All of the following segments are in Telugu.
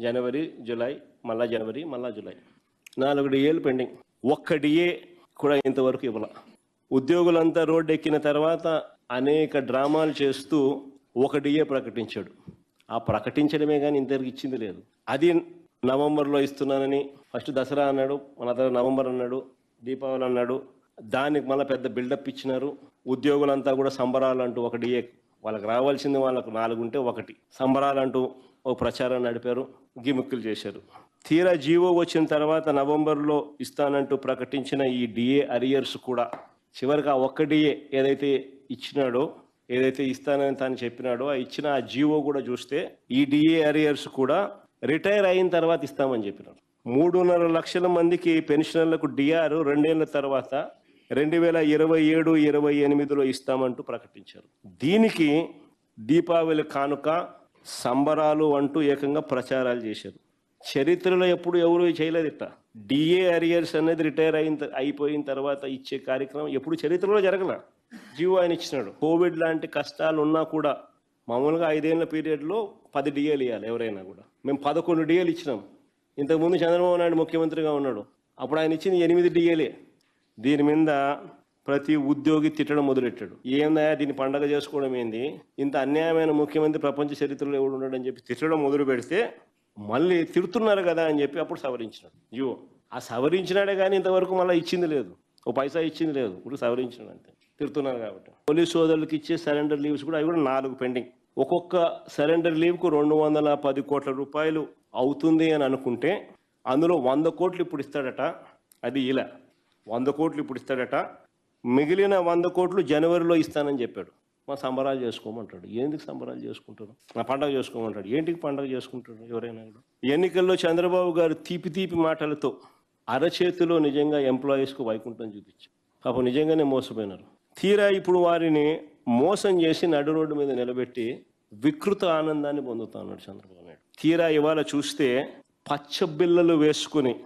జనవరి జులై మళ్ళా జనవరి మళ్ళా జూలై. నాలుగు డిఏలు పెండింగ్. ఒక్క డిఏ కూడా ఇంతవరకు ఇవ్వాల. ఉద్యోగులంతా రోడ్డు ఎక్కిన తర్వాత అనేక డ్రామాలు చేస్తూ ఒక డిఏ ప్రకటించాడు. ఆ ప్రకటించడమే కానీ ఇంతవరకు ఇచ్చింది లేదు. అది నవంబర్లో ఇస్తున్నానని ఫస్ట్ దసరా అన్నాడు మన తర్వాత నవంబర్ అన్నాడు దీపావళి అన్నాడు. దానికి మళ్ళీ పెద్ద బిల్డప్ ఇచ్చినారు. ఉద్యోగులంతా కూడా సంబరాలు అంటూ ఒక డిఏ వాళ్ళకి రావాల్సింది వాళ్ళకు నాలుగు ఉంటే ఒకటి. సంబరాలు అంటూ ఓ ప్రచారం నడిపారు గిమిక్కులు చేశారు. తీరా జీవో వచ్చిన తర్వాత నవంబర్లో ఇస్తానంటూ ప్రకటించిన ఈ డిఏ అరియర్స్ కూడా చివరికి ఆ ఒక్క డిఏ ఏదైతే ఇచ్చినాడో ఏదైతే ఇస్తానని తాను చెప్పినాడో ఆ ఇచ్చిన ఆ జీవో కూడా చూస్తే ఈ డిఏ అరియర్స్ కూడా రిటైర్ అయిన తర్వాత ఇస్తామని చెప్పినారు. మూడున్నర లక్షల మందికి పెన్షనర్లకు డిఆర్ రెండేళ్ళ తర్వాత రెండు వేల ఇరవై ఏడు ఇరవై ఎనిమిదిలో ఇస్తామంటూ ప్రకటించారు. దీనికి దీపావళి కానుక సంబరాలు అంటూ ఏకంగా ప్రచారాలు చేశారు. చరిత్రలో ఎప్పుడు ఎవరు చేయలేదు ఇట్లా డిఏ అరియర్స్ అనేది రిటైర్ అయిన త- అయిపోయిన తర్వాత ఇచ్చే కార్యక్రమం ఎప్పుడు చరిత్రలో జరగల. జీవో ఆయన ఇచ్చినాడు. కోవిడ్ లాంటి కష్టాలు ఉన్నా కూడా మామూలుగా ఐదేళ్ళ పీరియడ్లో పది డిఏలు ఇవ్వాలి ఎవరైనా కూడా. మేము పదకొండు డిఏలు ఇచ్చినాం. ఇంతకుముందు చంద్రబాబు నాయుడు ముఖ్యమంత్రిగా ఉన్నాడు. అప్పుడు ఆయన ఇచ్చింది ఎనిమిది డిఏలే దీని మీద ప్రతి ఉద్యోగి తిట్టడం మొదలెట్టాడు. ఏందా దీన్ని పండగ చేసుకోవడం ఏంది? ఇంత అన్యాయమైన ముఖ్యమంత్రి ప్రపంచ చరిత్రలో ఎవడు ఉన్నాడని చెప్పి తిట్టడం మొదలు పెడితే మళ్ళీ తిడుతున్నారు కదా అని చెప్పి అప్పుడు సవరించినాడు. యువ ఆ సవరించినాడే కానీ ఇంతవరకు మళ్ళీ ఇచ్చింది లేదు. ఓ పైసా ఇచ్చింది లేదు. ఇప్పుడు సవరించినాడు అంతే. తిడుతున్నారు కాబట్టి. పోలీస్ సోదరులకు ఇచ్చే సరెండర్ లీవ్స్ కూడా అవి కూడా నాలుగు పెండింగ్. ఒక్కొక్క సరెండర్ లీవ్కు రెండు వందల పది కోట్ల రూపాయలు అవుతుంది అని అనుకుంటే అందులో వంద కోట్లు ఇప్పుడు ఇస్తాడట. అది ఇలా. వంద కోట్లు ఇప్పుడు ఇస్తాడట. మిగిలిన వంద కోట్లు జనవరిలో ఇస్తానని చెప్పాడు. మా సంబరాలు చేసుకోమంటాడు. ఎందుకు సంబరాలు చేసుకుంటారు? నా పండగ చేసుకోమంటాడు. ఏంటికి పండగ చేసుకుంటాడు ఎవరైనా కూడా? ఎన్నికల్లో చంద్రబాబు గారు తీపి తీపి మాటలతో అరచేతిలో నిజంగా ఎంప్లాయీస్కు వైకుంఠం చూపించారు. పాపం నిజంగానే మోసపోయినారు. తీరా ఇప్పుడు వారిని మోసం చేసి నడు రోడ్డు మీద నిలబెట్టి వికృత ఆనందాన్ని పొందుతున్నాడు చంద్రబాబు నాయుడు. తీరా ఇవాళ చూస్తే పచ్చబిల్లలు వేసుకుని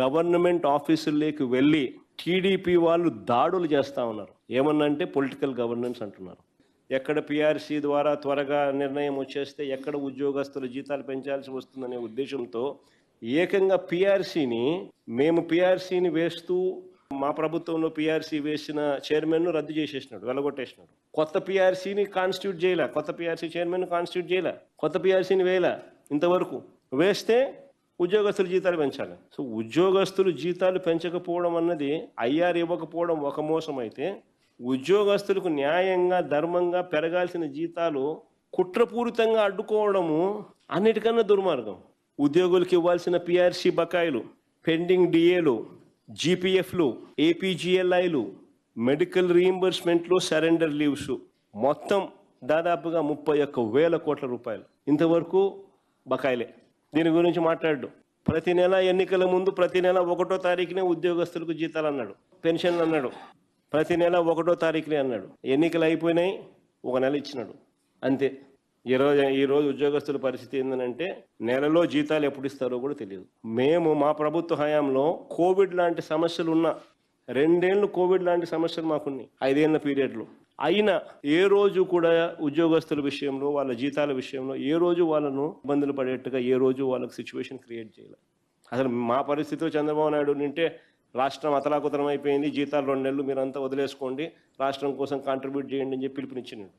గవర్నమెంట్ ఆఫీసుల్లోకి వెళ్ళి టీడీపీ వాళ్ళు దాడులు చేస్తూ ఉన్నారు. ఏమన్నంటే పొలిటికల్ గవర్నెన్స్ అంటున్నారు. ఎక్కడ పిఆర్సీ ద్వారా త్వరగా నిర్ణయం వచ్చేస్తే ఎక్కడ ఉద్యోగస్తుల జీతాలు పెంచాల్సి వస్తుందనే ఉద్దేశంతో ఏకంగా పిఆర్సీని మేము పిఆర్సీని వేస్తూ మా ప్రభుత్వంలో పిఆర్సీ వేసిన చైర్మన్ను రద్దు చేసేసినాడు వెలగొట్టేసినాడు. కొత్త పిఆర్సీని కాన్స్టిట్యూట్ చేయలే. కొత్త పిఆర్సీ చైర్మన్ కాన్స్టిట్యూట్ చేయలే. కొత్త పిఆర్సీని వేయలే ఇంతవరకు. వేస్తే ఉద్యోగస్తుల జీతాలు పెంచాలి. సో ఉద్యోగస్తులు జీతాలు పెంచకపోవడం అన్నది ఐఆర్ ఇవ్వకపోవడం ఒక మోసం అయితే ఉద్యోగస్తులకు న్యాయంగా ధర్మంగా పెరగాల్సిన జీతాలు కుట్రపూరితంగా అడ్డుకోవడము అన్నిటికన్నా దుర్మార్గం. ఉద్యోగులకు ఇవ్వాల్సిన పిఆర్సీ బకాయిలు పెండింగ్ డిఏలు జీపీఎఫ్లు ఏపీజీఎల్ఐలు మెడికల్ రీయింబర్స్మెంట్లు సరెండర్ లీవ్స్ మొత్తం దాదాపుగా ముప్పై ఒక్క వేల కోట్ల రూపాయలు. ఇంతవరకు బకాయిలే. దీని గురించి మాట్లాడు. ప్రతి నెల ఎన్నికల ముందు ప్రతి నెల ఒకటో తారీఖునే ఉద్యోగస్తులకు జీతాలు అన్నాడు. పెన్షన్లు అన్నాడు. ప్రతి నెల ఒకటో తారీఖునే అన్నాడు. ఎన్నికలు అయిపోయినాయి ఒక నెల ఇచ్చినాడు. అంతే. ఈ రోజు ఈ రోజు ఉద్యోగస్తుల పరిస్థితి ఏంటంటే నెలలో జీతాలు ఎప్పుడు ఇస్తారో కూడా తెలియదు. మేము మా ప్రభుత్వ హయాంలో కోవిడ్ లాంటి సమస్యలు ఉన్నా రెండేళ్ళు కోవిడ్ లాంటి సమస్యలు మాకున్నాయి ఐదేళ్ళ పీరియడ్లో. అయినా ఏ రోజు కూడా ఉద్యోగస్తుల విషయంలో వాళ్ళ జీతాల విషయంలో ఏ రోజు వాళ్ళను ఇబ్బందులు పడేట్టుగా ఏ రోజు వాళ్ళకి సిచ్యువేషన్ క్రియేట్ చేయాలి. అసలు మా పరిస్థితిలో చంద్రబాబు నాయుడు నింటే రాష్ట్రం అతలాకుతలం అయిపోయింది. జీతాలు రెండు నెలలు మీరంతా వదిలేసుకోండి. రాష్ట్రం కోసం కాంట్రిబ్యూట్ చేయండి అని చెప్పి పిలుపునిచ్చినాడు.